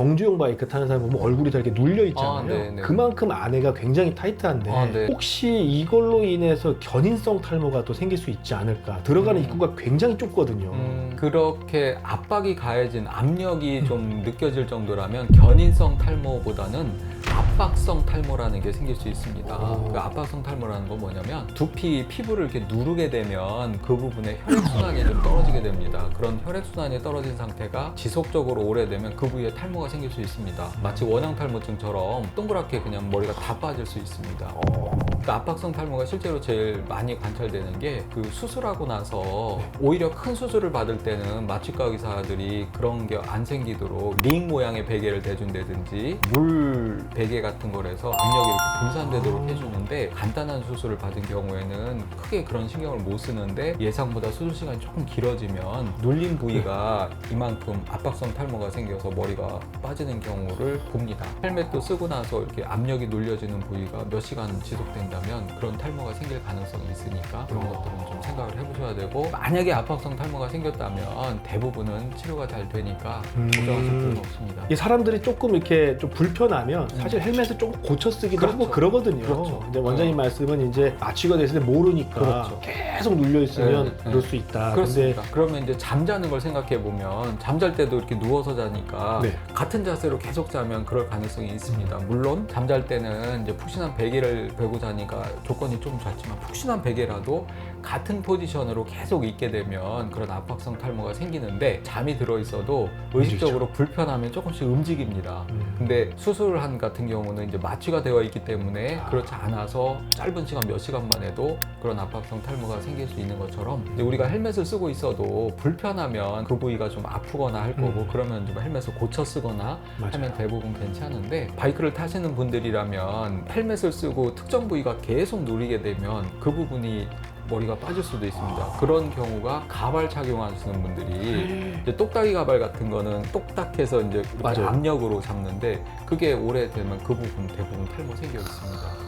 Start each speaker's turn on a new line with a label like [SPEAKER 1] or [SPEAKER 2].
[SPEAKER 1] 경주용 바이크 타는 사람 보면 얼굴이 다 이렇게 눌려 있잖아요.
[SPEAKER 2] 아, 네, 네.
[SPEAKER 1] 그만큼 안에가 굉장히 타이트한데
[SPEAKER 2] 아, 네.
[SPEAKER 1] 혹시 이걸로 인해서 견인성 탈모가 또 생길 수 있지 않을까? 들어가는
[SPEAKER 2] 음.
[SPEAKER 1] 입구가 굉장히 좁거든요.
[SPEAKER 2] 음, 그렇게 압박이 가해진 압력이 좀 느껴질 정도라면 견인성 탈모보다는 압박성 탈모라는 게 생길 수 있습니다.
[SPEAKER 1] 오.
[SPEAKER 2] 그 압박성 탈모라는 건 뭐냐면 두피 피부를 이렇게 누르게 되면 그 부분에 혈액 순환이 좀 떨어지게 됩니다. 그런 혈액 순환이 떨어진 상태가 지속적으로 오래되면 그 부위에 탈모가 생길 수 있습니다. 마치 원형 탈모증처럼 동그랗게 그냥 머리가 다 빠질 수 있습니다. 그 압박성 탈모가 실제로 제일 많이 관찰되는 게 그 수술하고 나서 오히려 큰 수술을 받을 때는 마취과 의사들이 그런 게 안 생기도록 링 모양의 베개를 대준다든지 물 베개 같은 거라서 압력이 이렇게 분산되도록
[SPEAKER 1] 아.
[SPEAKER 2] 해주는데 간단한 수술을 받은 경우에는 크게 그런 신경을 못 쓰는데 예상보다 수술 시간이 조금 길어지면 눌린 부위가 이만큼 압박성 탈모가 생겨서 머리가 빠지는 경우를 봅니다. 헬멧도 쓰고 나서 이렇게 압력이 눌려지는 부위가 몇 시간 지속된다 면 그런 탈모가 생길 가능성이 있으니까 그런 것들은 좀 생각을 해보셔야 되고 만약에 압박성 탈모가 생겼다면 대부분은 치료가 잘 되니까
[SPEAKER 1] 음.
[SPEAKER 2] 걱정하실 필요는 없습니다.
[SPEAKER 1] 이 사람들이 조금 이렇게 좀 불편하면 사실 헬멧을 조금 고쳐 쓰기도
[SPEAKER 2] 그렇죠.
[SPEAKER 1] 하고 그러거든요.
[SPEAKER 2] 그렇죠.
[SPEAKER 1] 이제 원장님
[SPEAKER 2] 어.
[SPEAKER 1] 말씀은 이제 마취가 됐을 때 모르니까
[SPEAKER 2] 그렇죠.
[SPEAKER 1] 계속 눌려 있으면
[SPEAKER 2] 네, 네.
[SPEAKER 1] 그럴 수 있다.
[SPEAKER 2] 그렇습니다. 그러면 이제 잠자는 걸 생각해 보면 잠잘 때도 이렇게 누워서 자니까
[SPEAKER 1] 네.
[SPEAKER 2] 같은 자세로 계속 자면 그럴 가능성이 있습니다. 물론 잠잘 때는 이제 푹신한 베개를 베고 자니까 조건이 좀 좋지만 푹신한 베개라도 같은 포지션으로 계속 있게 되면 그런 압박성 탈모가 생기는데 잠이 들어 있어도 의식적으로 불편하면 조금씩 움직입니다.
[SPEAKER 1] 음.
[SPEAKER 2] 근데 수술한 같은 경우는 이제 마취가 되어 있기 때문에 그렇지 않아서 짧은 시간 몇 시간만 해도 그런 압박성 탈모가 생길 수 있는 것처럼 우리가 헬멧을 쓰고 있어도 불편하면 그 부위가 좀 아프거나 할 거고
[SPEAKER 1] 음.
[SPEAKER 2] 그러면 좀 헬멧을 고쳐 쓰거나
[SPEAKER 1] 맞아요.
[SPEAKER 2] 하면 대부분 괜찮은데 바이크를 타시는 분들이라면 헬멧을 쓰고 특정 부위가 계속 누리게 되면 그 부분이 머리가 빠질 수도 있습니다. 그런 경우가 가발 착용하시는 분들이 이제 똑딱이 가발 같은 거는 똑딱해서 이제
[SPEAKER 1] 맞아요.
[SPEAKER 2] 압력으로 잡는데 그게 오래되면 그 부분 대부분 탈모 생겨 있습니다.